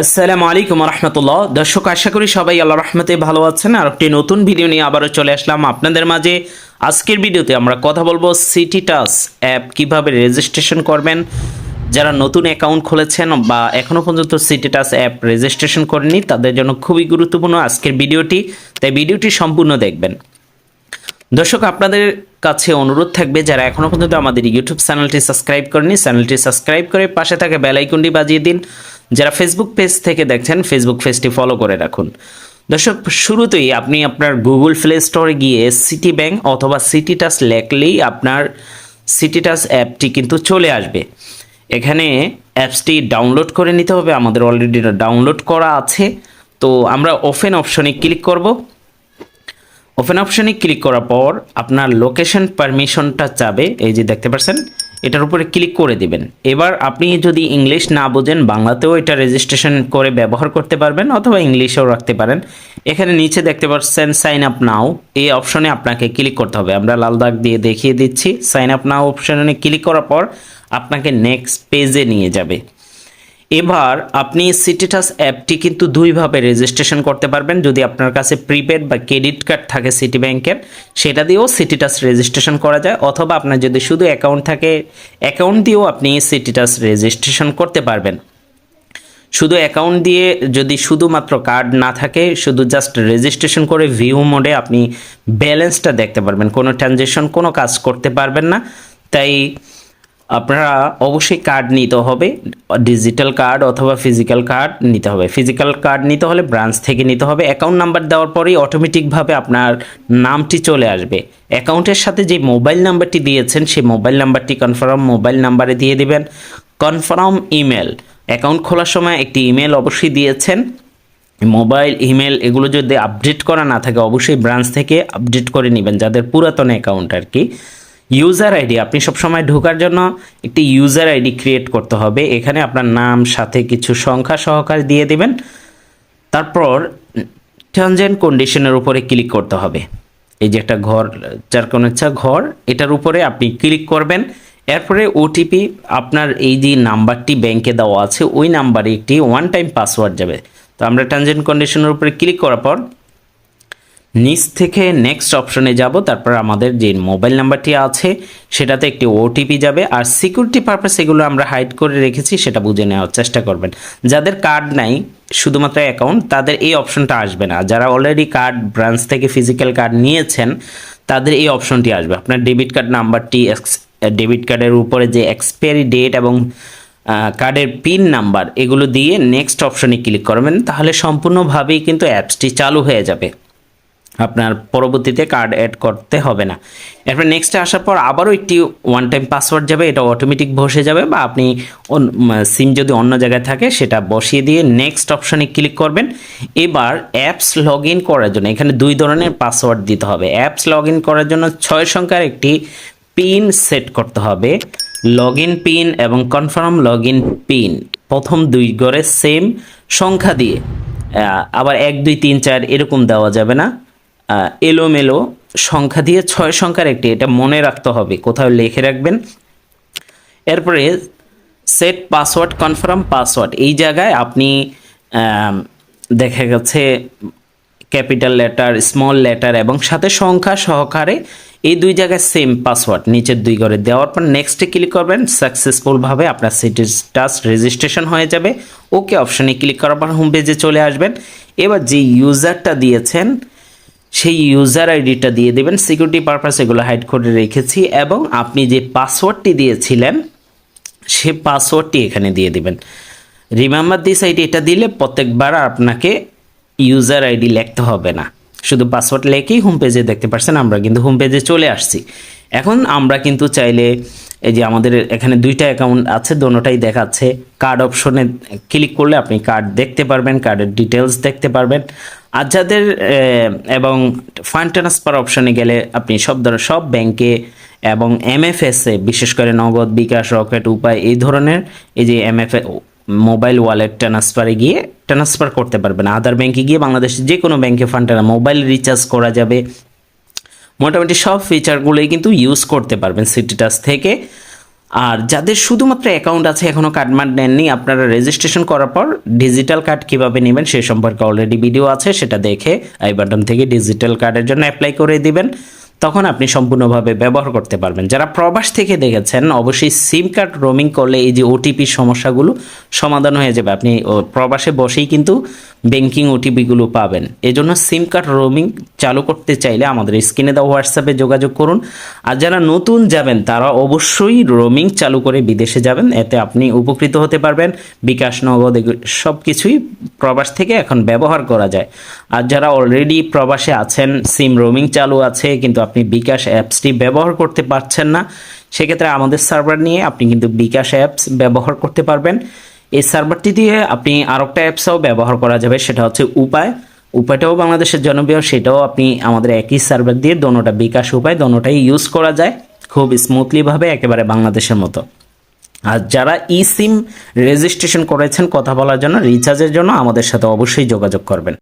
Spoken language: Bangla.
আসসালামু আলাইকুম রহমতুল্লাহ দর্শক, আশা করি সবাই আল্লাহ রহমতে ভালো আছেন। আর একটি নতুন ভিডিও নিয়ে আবারও চলে আসলাম আপনাদের মাঝে। আজকের ভিডিওতে আমরা কথা বলব সিটি টাস অ্যাপ কীভাবে রেজিস্ট্রেশন করবেন। যারা নতুন অ্যাকাউন্ট খুলেছেন বা এখনও পর্যন্ত সিটি টাস অ্যাপ রেজিস্ট্রেশন করেনি তাদের জন্য খুবই গুরুত্বপূর্ণ আজকের ভিডিওটি। তাই ভিডিওটি সম্পূর্ণ দেখবেন। দর্শক, আপনাদের কাছে অনুরোধ থাকবে, যারা এখনও পর্যন্ত আমাদের ইউটিউব চ্যানেলটি সাবস্ক্রাইব করেনি চ্যানেলটি সাবস্ক্রাইব করে পাশে থাকা বেল আইকনটি বাজিয়ে দিন। যারা ফেসবুক পেজ থেকে দেখছেন ফেসবুক পেজটি ফলো করে রাখুন। দর্শক, শুরুতেই আপনি আপনার গুগল প্লে স্টোরে গিয়ে সিটি ব্যাংক অথবা সিটি টাচ লেখলেই আপনার সিটি টাচ অ্যাপটি কিন্তু চলে আসবে। এখানে অ্যাপসটি ডাউনলোড করে নিতে হবে, আমাদের অলরেডি ডাউনলোড করা আছে। তো আমরা ওপেন অপশনে ক্লিক করব। ওপেন অপশনে ক্লিক করার পর আপনার লোকেশন পারমিশনটা চাবে এই যে দেখতে পাচ্ছেন এটার উপরে ক্লিক করে দিবেন। এবার আপনি যদি ইংলিশ না বোঝেন, বাংলাতেও এটা রেজিস্ট্রেশন করে ব্যবহার করতে পারবেন অথবা ইংলিশেও রাখতে পারেন। এখানে নিচে দেখতে পাচ্ছেন সাইন আপ নাও এই অপশনে আপনাকে ক্লিক করতে হবে। আমরা লাল দাগ দিয়ে দেখিয়ে দিচ্ছি সাইন আপ নাও অপশনে ক্লিক করার পর আপনাকে নেক্সট পেজে নিয়ে যাবে। এবার আপনি সিটিটাস অ্যাপটি কিন্তু দুইভাবে রেজিস্ট্রেশন করতে পারবেন। যদি আপনার কাছে প্রিপেড বা ক্রেডিট কার্ড থাকে সিটি ব্যাংকের সেটা দিয়েও সিটিটাস রেজিস্ট্রেশন করা যায়। অথবা আপনার যদি শুধু অ্যাকাউন্ট থাকে অ্যাকাউন্ট দিয়েও আপনি সিটিটাস রেজিস্ট্রেশন করতে পারবেন। শুধু অ্যাকাউন্ট দিয়ে যদি শুধুমাত্র কার্ড না থাকে, শুধু জাস্ট রেজিস্ট্রেশন করে ভিউ মোডে আপনি ব্যালেন্সটা দেখতে পারবেন। কোনো ট্রানজেকশন কোনো কাজ করতে পারবেন না। তাই আপনারা অবশ্যই কার্ড নিতে হবে ডিজিটাল কার্ড অথবা ফিজিক্যাল কার্ড নিতে হবে। ফিজিক্যাল কার্ড নিতে হলে ব্রাঞ্চ থেকে নিতে হবে। অ্যাকাউন্ট নাম্বার দেওয়ার পরেই অটোমেটিকভাবে আপনার নামটি চলে আসবে। অ্যাকাউন্টের সাথে যে মোবাইল নাম্বারটি দিয়েছেন সেই মোবাইল নাম্বারটি কনফার্ম মোবাইল নাম্বারে দিয়ে দিবেন। কনফার্ম ইমেল অ্যাকাউন্ট খোলার সময় একটি ইমেল অবশ্যই দিয়েছেন। মোবাইল ইমেল এগুলো যদি আপডেট করা না থাকে, অবশ্যই ব্রাঞ্চ থেকে আপডেট করে নেবেন, যাদের পুরাতন অ্যাকাউন্ট আর কি। ইউজার আইডি আপনি সবসময় ঢোকার জন্য একটি ইউজার আইডি ক্রিয়েট করতে হবে। এখানে আপনার নাম, সাথে কিছু সংখ্যা সহকারে দিয়ে দিবেন। তারপর টার্মস অ্যান্ড কন্ডিশনের উপরে ক্লিক করতে হবে। এই যে একটা ঘর, যার কোনো ইচ্ছা ঘর, এটার উপরে আপনি ক্লিক করবেন। এরপরে ওটিপি আপনার এই যে নাম্বারটি ব্যাংকে দেওয়া আছে, ওই নাম্বারে একটি ওয়ান টাইম পাসওয়ার্ড যাবে। তো আমরা অ্যান্ড কন্ডিশনের উপরে ক্লিক করার পর নিচ থেকে নেক্সট অপশনে যাব, তারপর আমাদের যে মোবাইল নাম্বারটি আছে, সেটাতে একটি ওটিপি যাবে, আর সিকিউরিটি পারপাস এগুলো আমরা হাইড করে রেখেছি, সেটা বুঝে নেওয়ার চেষ্টা করবেন। যাদের কার্ড নাই, শুধুমাত্র অ্যাকাউন্ট তাদের এই অপশনটা আসবে না। যারা অলরেডি কার্ড ব্রাঞ্চ থেকে ফিজিক্যাল কার্ড নিয়েছেন, তাদের এই অপশনটি আসবে। আপনার ডেবিট কার্ড নাম্বারটি ডেবিট কার্ডের উপরে যে এক্সপায়ারি ডেট এবং কার্ডের পিন নাম্বার এগুলো দিয়ে নেক্সট অপশনে ক্লিক করবেন, তাহলে সম্পূর্ণভাবেই কিন্তু অ্যাপসটি চালু হয়ে যাবে। আপনার পরবর্তীতে কার্ড অ্যাড করতে হবে না। এরপর নেক্সটে আসার পর আবারও একটি ওয়ান টাইম পাসওয়ার্ড যাবে, এটা অটোমেটিক বসে যাবে বা আপনি সিম যদি অন্য জায়গায় থাকে সেটা বসিয়ে দিয়ে নেক্সট অপশানে ক্লিক করবেন। এবার অ্যাপস লগ ইন করার জন্য, এখানে দুই ধরনের পাসওয়ার্ড দিতে হবে। অ্যাপস লগ ইন করার জন্য ছয় সংখ্যার একটি পিন সেট করতে হবে। লগ ইন পিন এবং কনফার্ম লগ ইন পিন প্রথম দুই গড়ে সেম সংখ্যা দিয়ে। আবার এক, দুই, তিন, চার এরকম দেওয়া যাবে না। এলোমেলো সংখ্যা দিয়ে ছয় সংখ্যার একটি, এটা মনে রাখতে হবে, কোথাও লিখে রাখবেন। এরপরে সেট পাসওয়ার্ড কনফার্ম পাসওয়ার্ড এই জায়গায় আপনি দেখা গেছে ক্যাপিটাল লেটার স্মল লেটার এবং সাথে সংখ্যা সহকারে এই দুই জায়গায় সেম পাসওয়ার্ড নিচের দুই ঘরে দেওয়ার পর নেক্সটে ক্লিক করবেন সাকসেসফুলভাবে আপনার সিটি টাচ রেজিস্ট্রেশন হয়ে যাবে। ওকে অপশানে ক্লিক করার পর হোম পেজে চলে আসবেন। এবার যে ইউজারটা দিয়েছেন সেই ইউজার আইডিটা দিয়ে দেবেন। সিকিউরিটি পারপাস এগুলো হাইড করে রেখেছি এবং আপনি যে পাসওয়ার্ডটি দিয়েছিলেন, সে পাসওয়ার্ডটি এখানে দিয়ে দেবেন। রিমেম্বার দিস আইডি এটা দিলে প্রত্যেকবার আপনাকে ইউজার আইডি লিখতে হবে না। শুধু পাসওয়ার্ড লেখেই হোম পেজে দেখতে পাচ্ছেন আমরা কিন্তু হোম পেজে চলে আসছি। এখন আমরা কিন্তু চাইলে এই যে আমাদের এখানে দুইটা অ্যাকাউন্ট আছে, দোনোটাই দেখাচ্ছে। কার্ড অপশনে ক্লিক করলে আপনি কার্ড দেখতে পারবেন কার্ডের ডিটেলস দেখতে পারবেন। আর যাদের এবং ফান্ড ট্রান্সফার অপশনে গেলে আপনি সব ধরনের, সব ব্যাংকে এবং এমএফএসে বিশেষ করে নগদ, বিকাশ, রকেট, উপায়, এই ধরনের, এই যে এমএফ মোবাইল ওয়ালেট ট্রান্সফারে গিয়ে ট্রান্সফার করতে পারবেন। আদার ব্যাংকে গিয়ে বাংলাদেশের যে কোনো ব্যাংকে ফান্ড মোবাইল রিচার্জ করা যাবে। মোটামুটি সব ফিচারগুলোই কিন্তু ইউজ করতে পারবেন সিটি থেকে। আর যাদের শুধুমাত্র অ্যাকাউন্ট আছে এখনও কার্ড মার্ড নেননি আপনারা রেজিস্ট্রেশন করার পর ডিজিটাল কার্ড কীভাবে নেবেন সে সম্পর্কে অলরেডি ভিডিও আছে, সেটা দেখে আই বাটন থেকে ডিজিটাল কার্ডের জন্য অ্যাপ্লাই করে দিবেন। তখন আপনি সম্পূর্ণভাবে ব্যবহার করতে পারবেন। যারা প্রবাস থেকে দেখেছেন, অবশ্যই সিম কার্ড রোমিং করলে এই যে ওটিপি সমস্যাগুলো সমাধান হয়ে যাবে। আপনি প্রবাসে বসেই কিন্তু ব্যাংকিং ওটিপিগুলো পাবেন। এজন্য সিম কার্ড রোমিং চালু করতে চাইলে আমাদের স্ক্রিনে দেওয়া হোয়াটসঅ্যাপে যোগাযোগ করুন। আর যারা নতুন যাবেন, তারা অবশ্যই রোমিং চালু করে বিদেশে যাবেন। এতে আপনি উপকৃত হতে পারবেন। বিকাশ, নগদ সব কিছুই প্রবাস থেকে এখন ব্যবহার করা যায়। আর যারা অলরেডি প্রবাসে আছেন সিম রোমিং চালু আছে, কিন্তু আপনি বিকাশ অ্যাপসটি ব্যবহার করতে পারছেন না, সেক্ষেত্রে আমাদের সার্ভার নিয়ে আপনি কিন্তু বিকাশ অ্যাপস ব্যবহার করতে পারবেন। এই সার্ভারটি দিয়ে আপনি আর একটা অ্যাপসও ব্যবহার করা যাবে, সেটা হচ্ছে উপায়। উপায়টাও বাংলাদেশের জনপ্রিয়, সেটাও আপনি আমাদের একই সার্ভার দিয়ে দোনোটা বিকাশ উপায়, দোনোটাই ইউজ করা যায় খুব স্মুথলিভাবে একেবারে বাংলাদেশের মতো। আর যারা ই সিম রেজিস্ট্রেশন করেছেন কথা বলার জন্য রিচার্জের জন্য আমাদের সাথে অবশ্যই যোগাযোগ করবেন।